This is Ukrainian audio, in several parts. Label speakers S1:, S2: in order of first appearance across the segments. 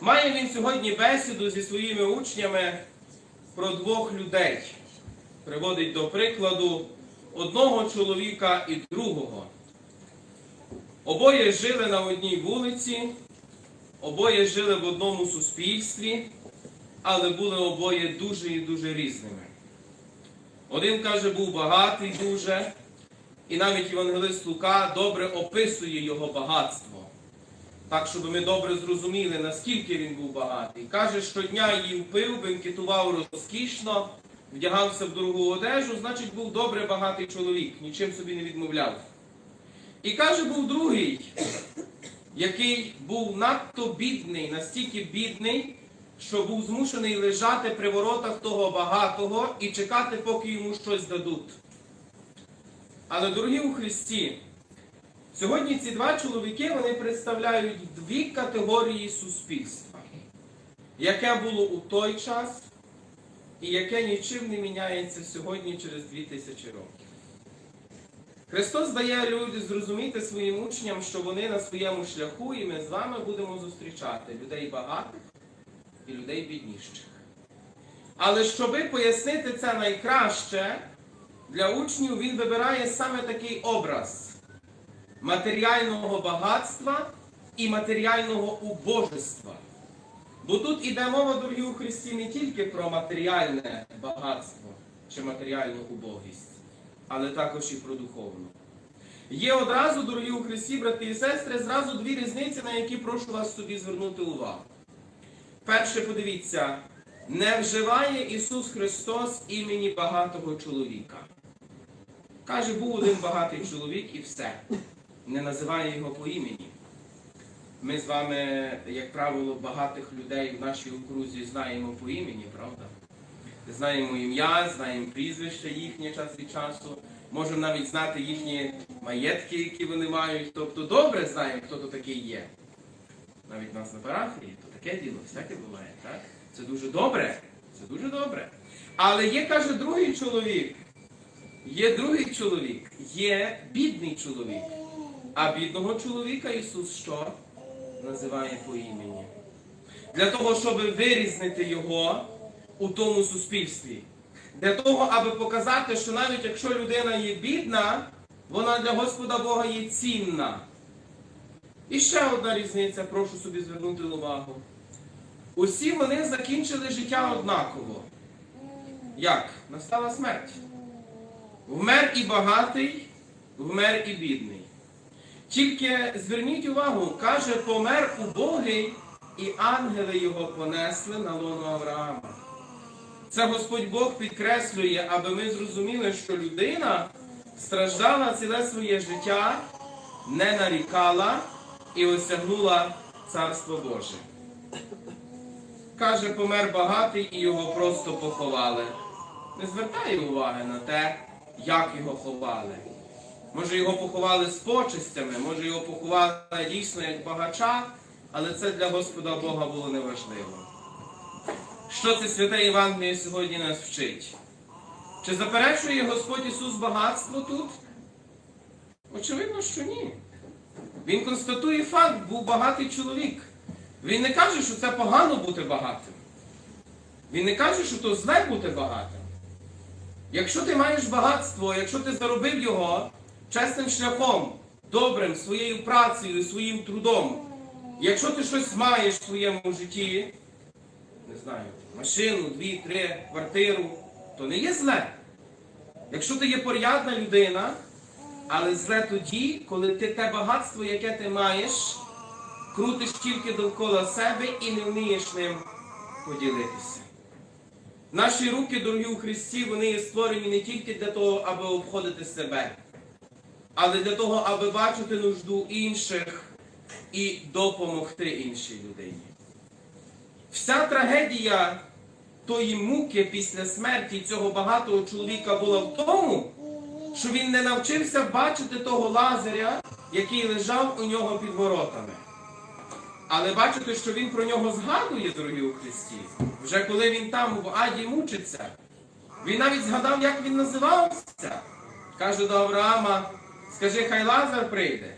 S1: Має він сьогодні бесіду зі своїми учнями про двох людей. Приводить до прикладу одного чоловіка і другого. Обоє жили на одній вулиці, обоє жили в одному суспільстві, але були обоє дуже і дуже різними. Один каже, був багатий дуже, і навіть євангелист Лука добре описує його багатство. Так, щоб ми добре зрозуміли, наскільки він був багатий. Каже, щодня їв пив, бенкетував розкішно, вдягався в дорогу одежу, значить, був добре багатий чоловік, нічим собі не відмовляв. І каже, був другий, який був надто бідний, настільки бідний, що був змушений лежати при воротах того багатого і чекати, поки йому щось дадуть. Але, дорогі у Христі, сьогодні ці два чоловіки вони представляють дві категорії суспільства, яке було у той час і яке нічим не міняється сьогодні через 2000 років. Христос дає люди зрозуміти своїм учням, що вони на своєму шляху, і ми з вами будемо зустрічати людей багатих і людей бідніших. Але щоби пояснити це найкраще, для учнів він вибирає саме такий образ матеріального багатства і матеріального убожества. Бо тут іде мова, дорогі у Христі, не тільки про матеріальне багатство чи матеріальну убогість, але також і про духовну. Є одразу, дорогі у Христі, брати і сестри, зразу дві різниці, на які прошу вас собі звернути увагу. Перше, подивіться, не вживає Ісус Христос імені багатого чоловіка. Каже, був один багатий чоловік і все. Не називає його по імені. Ми з вами, як правило, багатих людей в нашій окрузі знаємо по імені, правда? Знаємо ім'я, знаємо прізвище їхнє час від часу, можемо навіть знати їхні маєтки, які вони мають. Тобто добре знаємо, хто то такий є. Навіть нас на парафії, то таке діло, всяке буває, так? Це дуже добре. Це дуже добре. Але є, каже, другий чоловік. Є другий чоловік, є бідний чоловік. А бідного чоловіка Ісус що? Називає по імені. Для того, щоб вирізнити його у тому суспільстві. Для того, аби показати, що навіть якщо людина є бідна, вона для Господа Бога є цінна. І ще одна різниця, прошу собі звернути увагу. Усі вони закінчили життя однаково. Як? Настала смерть. Вмер і багатий, вмер і бідний. Тільки зверніть увагу, каже, помер убогий, і ангели його понесли на лоно Авраама. Це Господь Бог підкреслює, аби ми зрозуміли, що людина страждала ціле своє життя, не нарікала і осягнула Царство Боже. Каже, помер багатий і його просто поховали. Не звертає уваги на те, як його ховали. Може, його поховали з почестями, може його поховали дійсно як багача, але це для Господа Бога було неважливо. Що це святе Євангеліє сьогодні нас вчить? Чи заперечує Господь Ісус багатство тут? Очевидно, що ні. Він констатує факт, був багатий чоловік. Він не каже, що це погано бути багатим. Він не каже, що то зле бути багатим. Якщо ти маєш багатство, якщо ти заробив його чесним шляхом, добрим, своєю працею, своїм трудом, якщо ти щось маєш в своєму житті, не знаю, машину, дві, три, квартиру, то не є зле. Якщо ти є порядна людина, але зле тоді, коли ти те багатство, яке ти маєш, крутиш тільки довкола себе і не вмієш ним поділитися. Наші руки, дорогі у Христі, вони є створені не тільки для того, аби обходити себе, але для того, аби бачити нужду інших і допомогти іншій людині. Вся трагедія тої муки після смерті цього багатого чоловіка була в тому, що він не навчився бачити того лазаря, який лежав у нього під воротами. Але бачите, що він про нього згадує, дорогі у Христі, вже коли він там в аді мучиться. Він навіть згадав, як він називався. Каже до Авраама, скажи, хай Лазар прийде.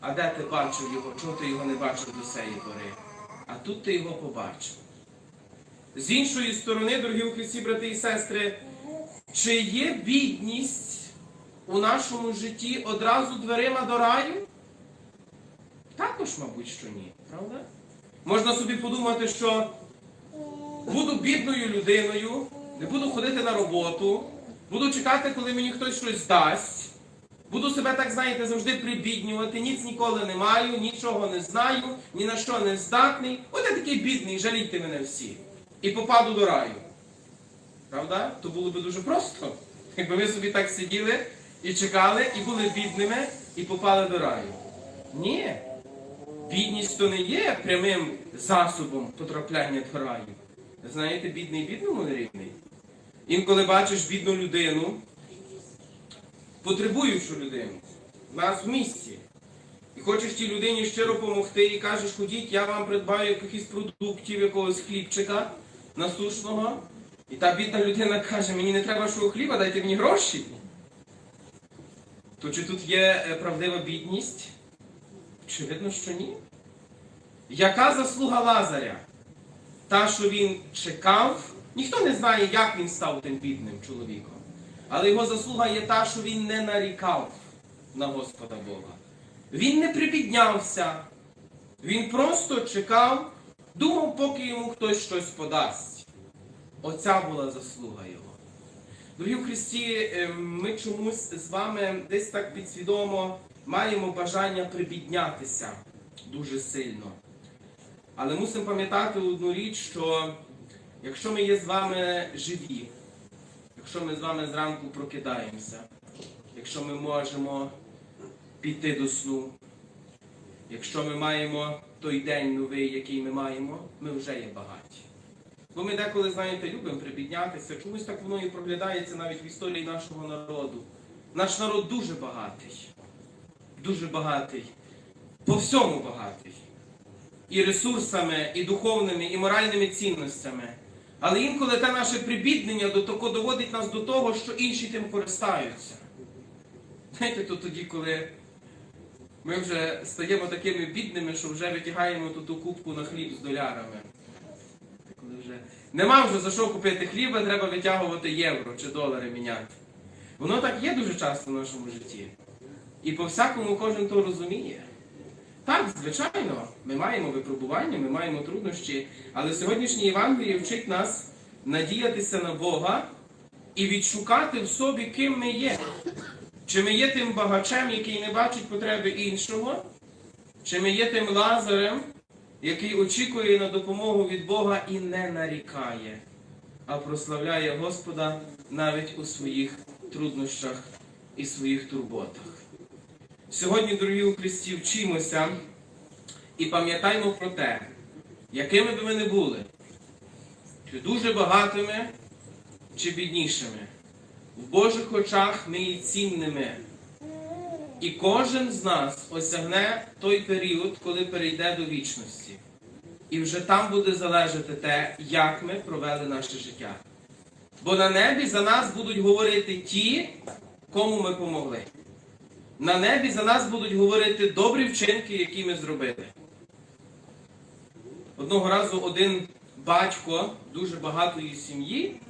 S1: А де ти бачив його? Чого ти його не бачив до сеї пори? а тут ти його побачив. З іншої сторони, дорогі у брати і сестри, чи є бідність у нашому житті одразу дверима до раю? Також, мабуть, що ні, правда? Можна собі подумати, що буду бідною людиною, не буду ходити на роботу, буду чекати, коли мені хтось щось дасть. Буду себе, так знаєте, завжди прибіднювати, ніц ніколи не маю, нічого не знаю, ні на що не здатний. От я такий бідний, жалійте мене всі. І попаду до раю. Правда? То було би дуже просто. Якби ви собі так сиділи і чекали, і були бідними, і попали до раю. Ні. Бідність то не є прямим засобом потрапляння до раю. Знаєте, бідний бідному не рівний. Інколи бачиш бідну людину, потребуючу людину, в нас в місті. І хочеш тій людині щиро допомогти і кажеш, ходіть, я вам придбаю якихось продуктів, якогось хлібчика насушного. І та бідна людина каже, мені не треба вашого хліба, дайте мені гроші. То чи тут є е, правдива бідність? Очевидно, що ні. Яка заслуга Лазаря? Та, що він чекав, ніхто не знає, як він став тим бідним чоловіком. Але його заслуга є та, що він не нарікав на Господа Бога. Він не прибіднявся. Він просто чекав, думав, поки йому хтось щось подасть. Оця була заслуга його. Дорогі в Христі, е, ми чомусь з вами десь так підсвідомо маємо бажання прибіднятися дуже сильно. Але мусимо пам'ятати одну річ, що якщо ми є з вами живі, якщо ми з вами зранку прокидаємося, якщо ми можемо піти до сну, якщо ми маємо той день новий, який ми маємо, ми вже є багаті. Бо ми деколи, знаєте, любимо прибіднятися, чомусь так воно і проглядається навіть в історії нашого народу. Наш народ дуже багатий, дуже багатий, по всьому багатий. І ресурсами, і духовними, і моральними цінностями. Але інколи те наше прибіднення до того доводить нас до того, що інші тим користаються. Знаєте, то тоді, коли ми вже стаємо такими бідними, що вже витягаємо ту, ту кубку на хліб з долярами. Коли вже нема вже за що купити хліба, треба витягувати євро чи долари міняти. Воно так є дуже часто в нашому житті. І по всякому кожен то розуміє. Так, звичайно, ми маємо випробування, ми маємо труднощі, але сьогоднішнє Євангеліє вчить нас надіятися на Бога і відшукати в собі, ким ми є. Чи ми є тим багачем, який не бачить потреби іншого, чи ми є тим лазарем, який очікує на допомогу від Бога і не нарікає, а прославляє Господа навіть у своїх труднощах і своїх турботах. Сьогодні, дорогі у Христі, вчимося і пам'ятаймо про те, якими би ми не були, чи дуже багатими, чи біднішими. В Божих очах ми є цінними. І кожен з нас осягне той період, коли перейде до вічності. І вже там буде залежати те, як ми провели наше життя. Бо на небі за нас будуть говорити ті, кому ми помогли. На небі за нас будуть говорити добрі вчинки, які ми зробили. Одного разу один батько дуже багатої сім'ї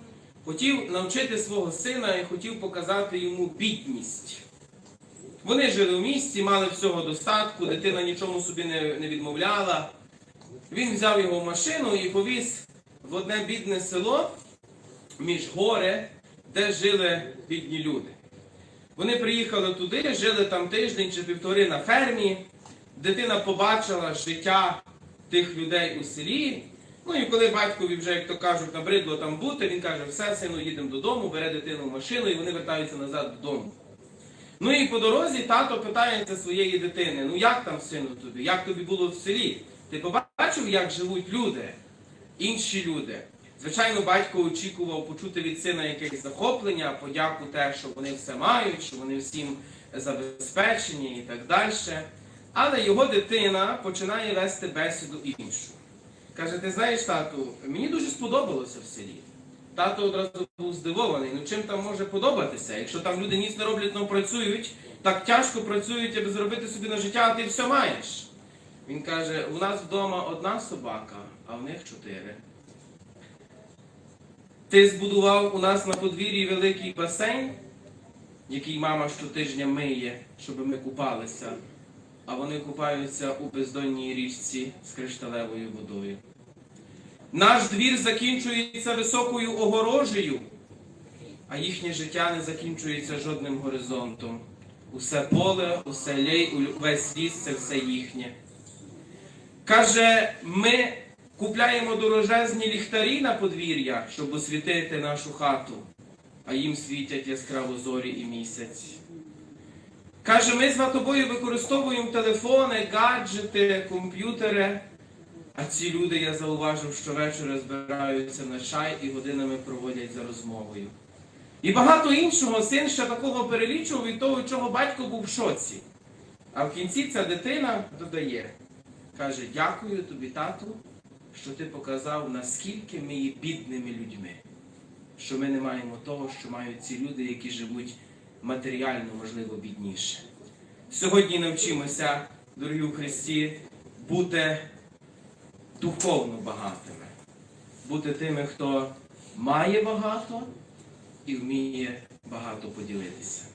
S1: хотів навчити свого сина і хотів показати йому бідність. Вони жили в місті, мали всього достатку, дитина нічому собі не, не відмовляла. Він взяв його в машину і повіз в одне бідне село між гори, де жили бідні люди. Вони приїхали туди, жили там тиждень чи півтори на фермі. Дитина побачила життя тих людей у селі. Ну і коли батькові вже, як то кажуть, набридло там бути, він каже, все, сину, їдемо додому, бере дитину в машину і вони вертаються назад додому. Ну і по дорозі тато питається своєї дитини: ну як там, сину, тобі? Як тобі було в селі? Ти побачив, як живуть люди, інші люди? Звичайно, батько очікував почути від сина якесь захоплення, подяку те, що вони все мають, що вони всім забезпечені і так далі. Але його дитина починає вести бесіду іншу. Каже, ти знаєш, тату, мені дуже сподобалося в селі. Тато одразу був здивований. Ну чим там може подобатися? Якщо там люди ніц не роблять, но працюють, так тяжко працюють, аби зробити собі на життя, а ти все маєш. Він каже, у нас вдома одна собака, а в них чотири. Ти збудував у нас на подвір'ї великий басейн, який мама щотижня миє, щоб ми купалися, а вони купаються у бездонній річці з кришталевою водою. Наш двір закінчується високою огорожею, а їхнє життя не закінчується жодним горизонтом. Усе поле, усе лей, весь ліс це все їхнє. Каже, ми купляємо дорожезні ліхтарі на подвір'я, щоб освітити нашу хату, а їм світять яскраво зорі і місяць. Каже, ми з тобою використовуємо телефони, гаджети, комп'ютери. А ці люди, я зауважив, щовечора збираються на чай і годинами проводять за розмовою. І багато іншого син ще такого перелічував від того, чого батько був в шоці. А в кінці ця дитина додає, каже, дякую тобі, тату, що ти показав, наскільки ми є бідними людьми, що ми не маємо того, що мають ці люди, які живуть матеріально, можливо, бідніше. Сьогодні навчимося, дорогі у Христі, бути духовно багатими, бути тими, хто має багато і вміє багато поділитися.